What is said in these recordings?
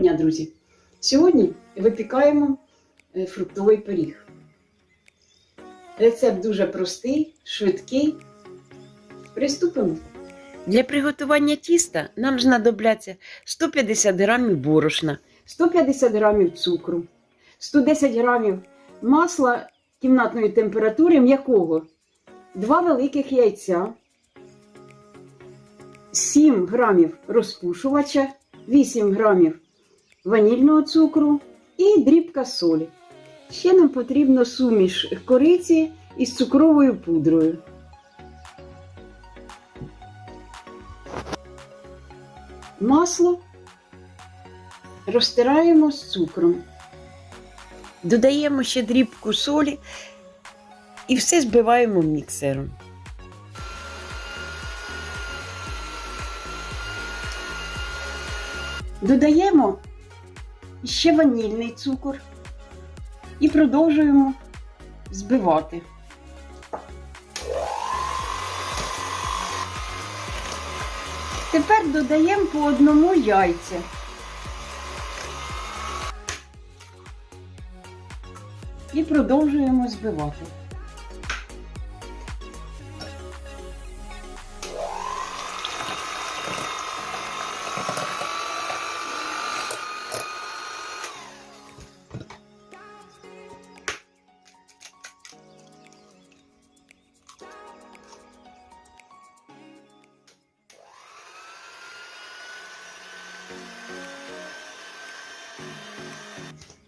дня, друзі! Сьогодні випікаємо е, фруктовий пиріг. Рецепт дуже простий, швидкий. Приступимо. Для приготування тіста нам знадобляться 150 грамів борошна, 150 грамів цукру, 110 грамів масла кімнатної температури м'якого, 2 великих яйця, 7 грамів розпушувача, 8 грамів ванільного цукру і дрібка солі. Ще нам потрібно суміш кориці із цукровою пудрою. Масло розтираємо з цукром. додаємо ще дрібку солі і все збиваємо міксером. Додаємо ще ванільний цукор і продовжуємо збивати. Тепер додаємо по одному яйця. І продовжуємо збивати.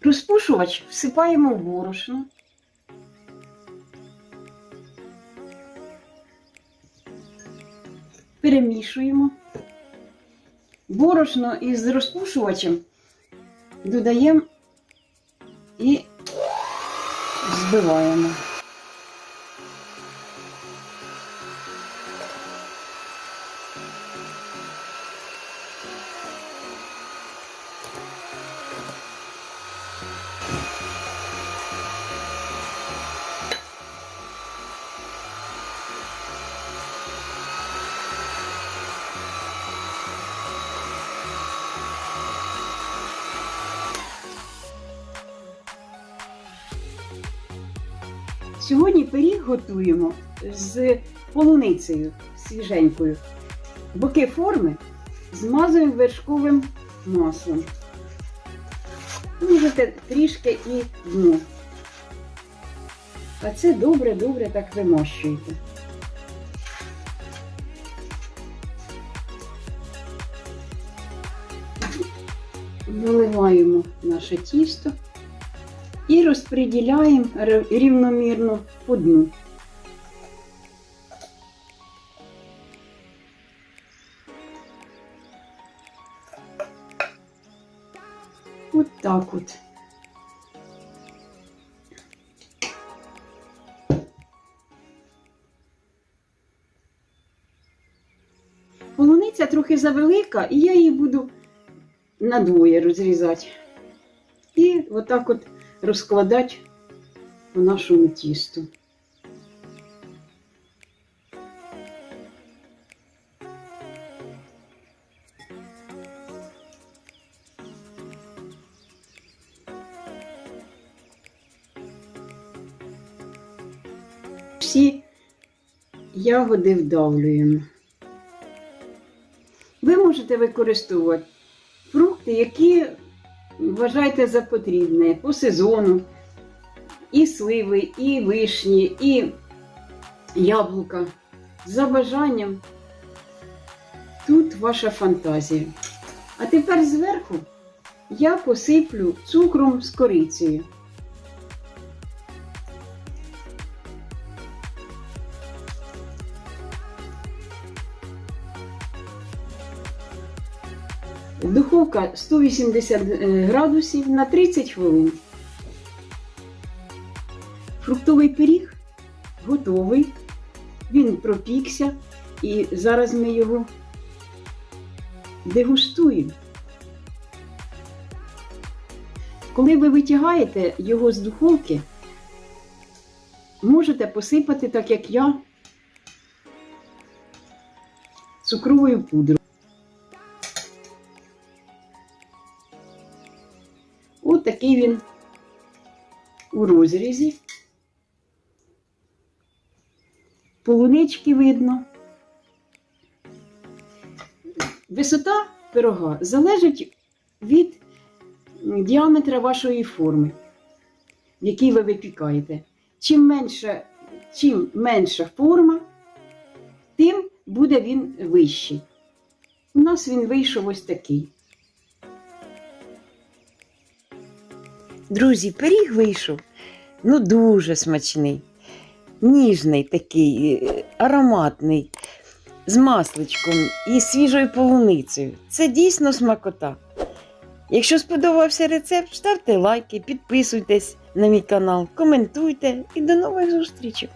Розпушувач всипаємо в борошно. Перемішуємо. Борошно із розпушувачем додаємо і збиваємо. Сьогодні пиріг готуємо з полуницею свіженькою. Боки форми змазуємо вершковим маслом. Можете трішки і дно. А це добре-добре так вимощуєте. Виливаємо наше тісто і розподіляємо рівномірно по дну. От так от. Полуниця трохи завелика, і я її буду надвоє розрізати. І отак от розкладати по нашому тісту. Всі ягоди вдавлюємо. Ви можете використовувати фрукти, які вважаєте за потрібне по сезону. І сливи, і вишні, і яблука. За бажанням. Тут ваша фантазія. А тепер зверху я посиплю цукром з корицею. Духовка 180 градусів на 30 хвилин. Фруктовий пиріг готовий. Він пропікся, і зараз ми його дегустуємо. Коли ви витягаєте його з духовки, можете посипати, так як я, цукровою пудрою. Такий він у розрізі. Полунички видно. Висота пирога залежить від діаметра вашої форми, в якій ви випікаєте. Чим менша, чим менша форма, тим буде він вищий. У нас він вийшов ось такий. Друзі, пиріг вийшов ну дуже смачний, ніжний такий, е, ароматний, з масличком і свіжою полуницею. Це дійсно смакота. Якщо сподобався рецепт, ставте лайки, підписуйтесь на мій канал, коментуйте і до нових зустрічей!